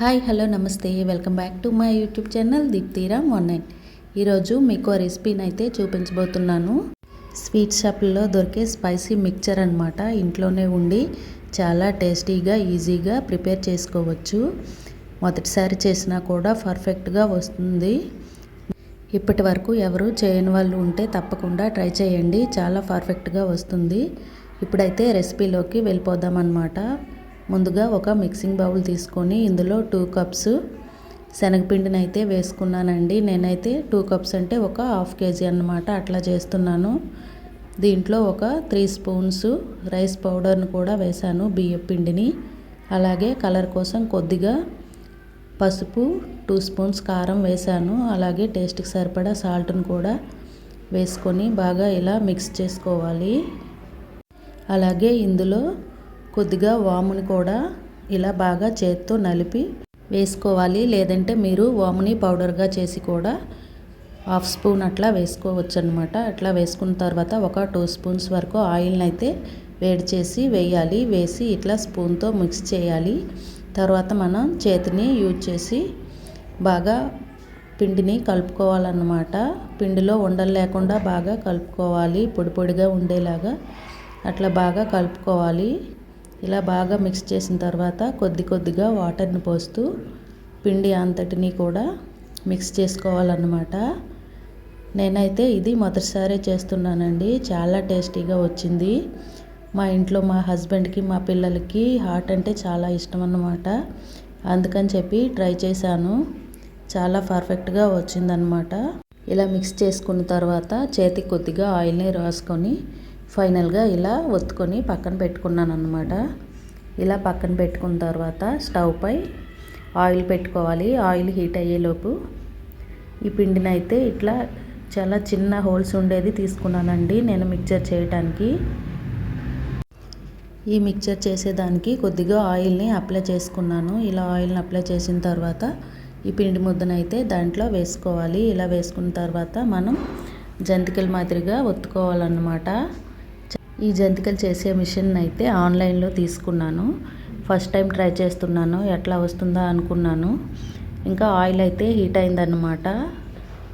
Hi hello నమస్తే. Welcome back to my YouTube channel Deeptiram one nine. ఈరోజు మీకు రెసిపీని అయితే చూపించబోతున్నాను. స్వీట్ షాప్లో దొరికే స్పైసీ మిక్చర్ అనమాట ఇంట్లోనే ఉండి చాలా టేస్టీగా ఈజీగా ప్రిపేర్ చేసుకోవచ్చు. మొదటిసారి చేసినా కూడా పర్ఫెక్ట్గా వస్తుంది. ఇప్పటి వరకు ఎవరు చేయని వాళ్ళు ఉంటే తప్పకుండా ట్రై చేయండి. చాలా పర్ఫెక్ట్గా వస్తుంది. ఇప్పుడైతే రెసిపీలోకి వెళ్ళిపోదాం అనమాట ముందుగా ఒక మిక్సింగ్ బౌల్ తీసుకొని ఇందులో టూ కప్స్ శనగపిండిని అయితే వేసుకున్నానండి. నేనైతే టూ కప్స్ అంటే ఒక హాఫ్ కేజీ అనమాట అట్లా చేస్తున్నాను. దీంట్లో ఒక త్రీ స్పూన్స్ రైస్ పౌడర్ని కూడా వేశాను బియ్యం పిండిని. అలాగే కలర్ కోసం కొద్దిగా పసుపు టూ స్పూన్స్ కారం వేశాను. అలాగే టేస్ట్కి సరిపడా సాల్ట్ని కూడా వేసుకొని బాగా ఇలా మిక్స్ చేసుకోవాలి. అలాగే ఇందులో కొద్దిగా వాముని కూడా ఇలా బాగా చేత్తో నలిపి వేసుకోవాలి. లేదంటే మీరు వాముని పౌడర్గా చేసి కూడా హాఫ్ స్పూన్ అట్లా వేసుకోవచ్చు అనమాట అట్లా వేసుకున్న తర్వాత ఒక టూ స్పూన్స్ వరకు ఆయిల్ని అయితే వేడి చేసి వేయాలి. వేసి ఇట్లా స్పూన్తో మిక్స్ చేయాలి. తర్వాత మనం చేతిని యూజ్ చేసి బాగా పిండిని కలుపుకోవాలన్నమాట. పిండిలో ఉండలు లేకుండా బాగా కలుపుకోవాలి. పొడి పొడిగా ఉండేలాగా అట్లా బాగా కలుపుకోవాలి. ఇలా బాగా మిక్స్ చేసిన తర్వాత కొద్ది కొద్దిగా వాటర్ని పోస్తూ పిండి అంతటిని కూడా మిక్స్ చేసుకోవాలన్నమాట. నేనైతే ఇది మొదటిసారి చేస్తున్నానండి. చాలా టేస్టీగా వచ్చింది. మా ఇంట్లో మా హస్బెండ్కి మా పిల్లలకి హాట్ అంటే చాలా ఇష్టం అన్నమాట. అందుకని చెప్పి ట్రై చేశాను. చాలా పర్ఫెక్ట్గా వచ్చిందనమాట ఇలా మిక్స్ చేసుకున్న తర్వాత చేతికి కొద్దిగా ఆయిల్ని రాసుకొని ఫైనల్గా ఇలా ఒత్తుకొని పక్కన పెట్టుకున్నాను అనమాట ఇలా పక్కన పెట్టుకున్న తర్వాత స్టవ్ పై ఆయిల్ పెట్టుకోవాలి. ఆయిల్ హీట్ అయ్యేలోపు ఈ పిండిని అయితే ఇట్లా చాలా చిన్న హోల్స్ ఉండేది తీసుకున్నానండి నేను మిక్చర్ చేయటానికి. ఈ మిక్చర్ చేసేదానికి కొద్దిగా ఆయిల్ని అప్లై చేసుకున్నాను. ఇలా ఆయిల్ని అప్లై చేసిన తర్వాత ఈ పిండి ముద్దనైతే దాంట్లో వేసుకోవాలి. ఇలా వేసుకున్న తర్వాత మనం జంతికల మాదిరిగా ఒత్తుకోవాలన్నమాట. ఈ జంతికలు చేసే మిషన్ అయితే ఆన్లైన్లో తీసుకున్నాను. ఫస్ట్ టైం ట్రై చేస్తున్నాను. ఎట్లా వస్తుందా అనుకున్నాను. ఇంకా ఆయిల్ అయితే హీట్ అయిందన్నమాట.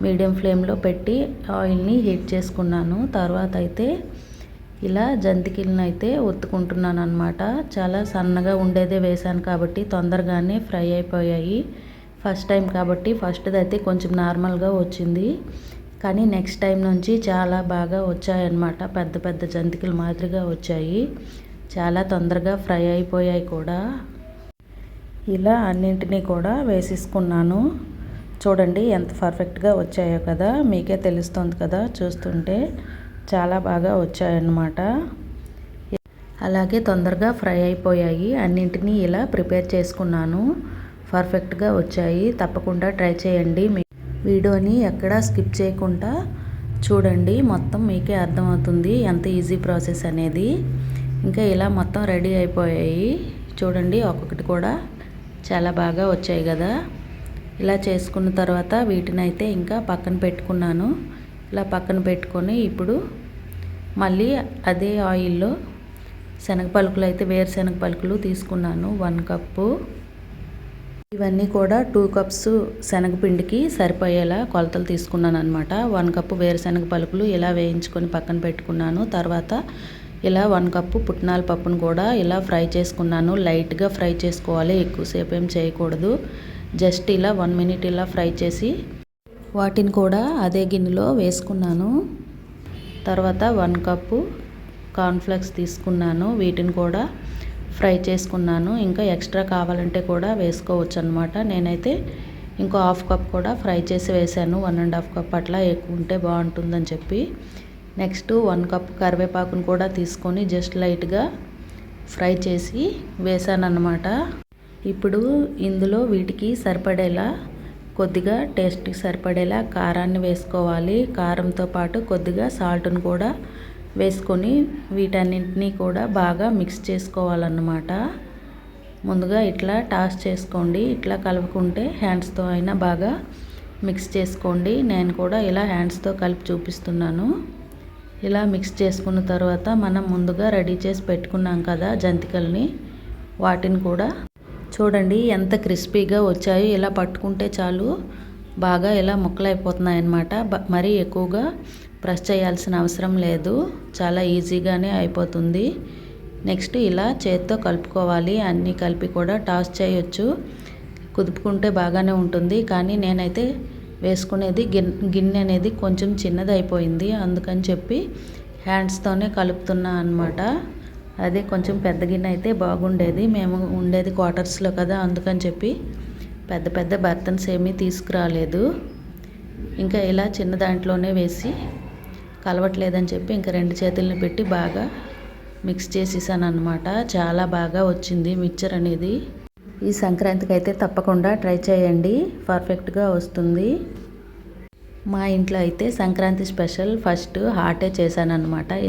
మీడియం ఫ్లేమ్లో పెట్టి ఆయిల్ని హీట్ చేసుకున్నాను. తర్వాత అయితే ఇలా జంతికలను అయితే ఒత్తుకుంటున్నాను అనమాట చాలా సన్నగా ఉండేదే వేశాను కాబట్టి తొందరగానే ఫ్రై అయిపోయాయి. ఫస్ట్ టైం కాబట్టి ఫస్ట్ది అయితే కొంచెం నార్మల్గా వచ్చింది. కానీ నెక్స్ట్ టైం నుంచి చాలా బాగా వచ్చాయన్నమాట. పెద్ద పెద్ద జంతికలు మాదిరిగా వచ్చాయి. చాలా తొందరగా ఫ్రై అయిపోయాయి కూడా. ఇలా అన్నింటినీ కూడా వేసేసుకున్నాను. చూడండి ఎంత పర్ఫెక్ట్గా వచ్చాయో కదా. మీకే తెలుస్తుంది కదా చూస్తుంటే. చాలా బాగా వచ్చాయన్నమాట. అలాగే తొందరగా ఫ్రై అయిపోయాయి. అన్నింటినీ ఇలా ప్రిపేర్ చేసుకున్నాను. పర్ఫెక్ట్గా వచ్చాయి. తప్పకుండా ట్రై చేయండి. వీడియోని ఎక్కడా స్కిప్ చేయకుండా చూడండి. మొత్తం మీకే అర్థమవుతుంది ఎంత ఈజీ ప్రాసెస్ అనేది. ఇంకా ఇలా మొత్తం రెడీ అయిపోయాయి. చూడండి ఒక్కొక్కటి కూడా చాలా బాగా వచ్చాయి కదా. ఇలా చేసుకున్న తర్వాత వీటిని అయితే ఇంకా పక్కన పెట్టుకున్నాను. ఇలా పక్కన పెట్టుకొని ఇప్పుడు మళ్ళీ అదే ఆయిల్లో శనగ పలుకులు అయితే వేరుశనగ పలుకులు తీసుకున్నాను. One cup. ఇవన్నీ కూడా టూ కప్స్ శనగపిండికి సరిపోయేలా కొలతలు తీసుకున్నాను అనమాట వన్ కప్పు వేరుశనగ పలుకులు ఇలా వేయించుకొని పక్కన పెట్టుకున్నాను. తర్వాత ఇలా వన్ కప్పు పుట్నాల పప్పును కూడా ఇలా ఫ్రై చేసుకున్నాను. లైట్గా ఫ్రై చేసుకోవాలి. ఎక్కువసేపు ఏం చేయకూడదు. జస్ట్ ఇలా వన్ మినిట్ ఇలా ఫ్రై చేసి వాటిని కూడా అదే గిన్నెలో వేసుకున్నాను. తర్వాత వన్ కప్పు కార్న్ఫ్లెక్స్ తీసుకున్నాను. వీటిని కూడా ఫ్రై చేసుకున్నాను. ఇంకా ఎక్స్ట్రా కావాలంటే కూడా వేసుకోవచ్చు అనమాట నేనైతే ఇంకో హాఫ్ కప్ కూడా ఫ్రై చేసి వేసాను వన్ అండ్ హాఫ్ కప్ అట్లా ఎక్కువ ఉంటే బాగుంటుందని చెప్పి. నెక్స్ట్ వన్ కప్ కరివేపాకును కూడా తీసుకొని జస్ట్ లైట్గా ఫ్రై చేసి వేసాను ఇప్పుడు ఇందులో వీటికి సరిపడేలా కొద్దిగా టేస్ట్కి సరిపడేలా కారాన్ని వేసుకోవాలి. కారంతో పాటు కొద్దిగా సాల్ట్ను కూడా వేసుకొని వీటన్నింటినీ కూడా బాగా మిక్స్ చేసుకోవాలన్నమాట. ముందుగా ఇట్లా టాస్ చేసుకోండి. ఇట్లా కలుపుకుంటే హ్యాండ్స్తో అయినా బాగా మిక్స్ చేసుకోండి. నేను కూడా ఇలా హ్యాండ్స్తో కలిపి చూపిస్తున్నాను. ఇలా మిక్స్ చేసుకున్న తర్వాత మనం ముందుగా రెడీ చేసి పెట్టుకున్నాం కదా జంతికల్ని. వాటిని కూడా చూడండి ఎంత క్రిస్పీగా వచ్చాయో ఇలా పట్టుకుంటే చాలు బాగా ఇలా ముక్కలు అయిపోతున్నాయి అన్నమాట మరీ ఎక్కువగా ప్రెస్ చేయాల్సిన అవసరం లేదు. చాలా ఈజీగానే అయిపోతుంది. నెక్స్ట్ ఇలా చేత్తో కలుపుకోవాలి. అన్నీ కలిపి కూడా టాస్ చేయొచ్చు. కుదుపుకుంటే బాగానే ఉంటుంది. కానీ నేనైతే వేసుకునేది గిన్ గిన్నె అనేది కొంచెం చిన్నది అయిపోయింది అందుకని చెప్పి హ్యాండ్స్తోనే కలుపుతున్నా అనమాట అదే కొంచెం పెద్ద గిన్నె అయితే బాగుండేది. మేము ఉండేది క్వార్టర్స్లో కదా. అందుకని చెప్పి పెద్ద పెద్ద బర్తన్స్ ఏమీ తీసుకురాలేదు. ఇంకా ఇలా చిన్న దాంట్లోనే వేసి కలవట్లేదని చెప్పి ఇంకా రెండు చేతుల్ని పెట్టి బాగా మిక్స్ చేసేసాను అనమాట చాలా బాగా వచ్చింది మిక్చర్ అనేది. ఈ సంక్రాంతికి అయితే తప్పకుండా ట్రై చేయండి. పర్ఫెక్ట్గా వస్తుంది. మా ఇంట్లో అయితే సంక్రాంతి స్పెషల్ ఫస్ట్ హాటే చేశాను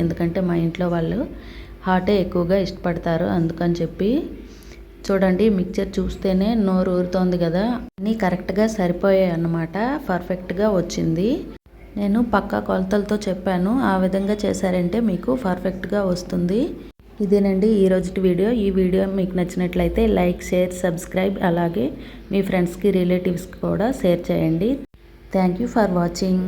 ఎందుకంటే మా ఇంట్లో వాళ్ళు హాటే ఎక్కువగా ఇష్టపడతారు. అందుకని చెప్పి చూడండి మిక్చర్ చూస్తేనే నోరు ఊరుతోంది కదా. అన్నీ కరెక్ట్గా సరిపోయాయి అన్నమాట పర్ఫెక్ట్గా వచ్చింది. నేను పక్కా కొలతలతో చెప్పాను. ఆ విధంగా చేశారంటే మీకు పర్ఫెక్ట్గా వస్తుంది. ఇదేనండి ఈరోజుటి వీడియో. ఈ వీడియో మీకు నచ్చినట్లయితే లైక్ షేర్ సబ్స్క్రైబ్ అలాగే మీ ఫ్రెండ్స్కి రిలేటివ్స్కి కూడా షేర్ చేయండి. Thank you for watching.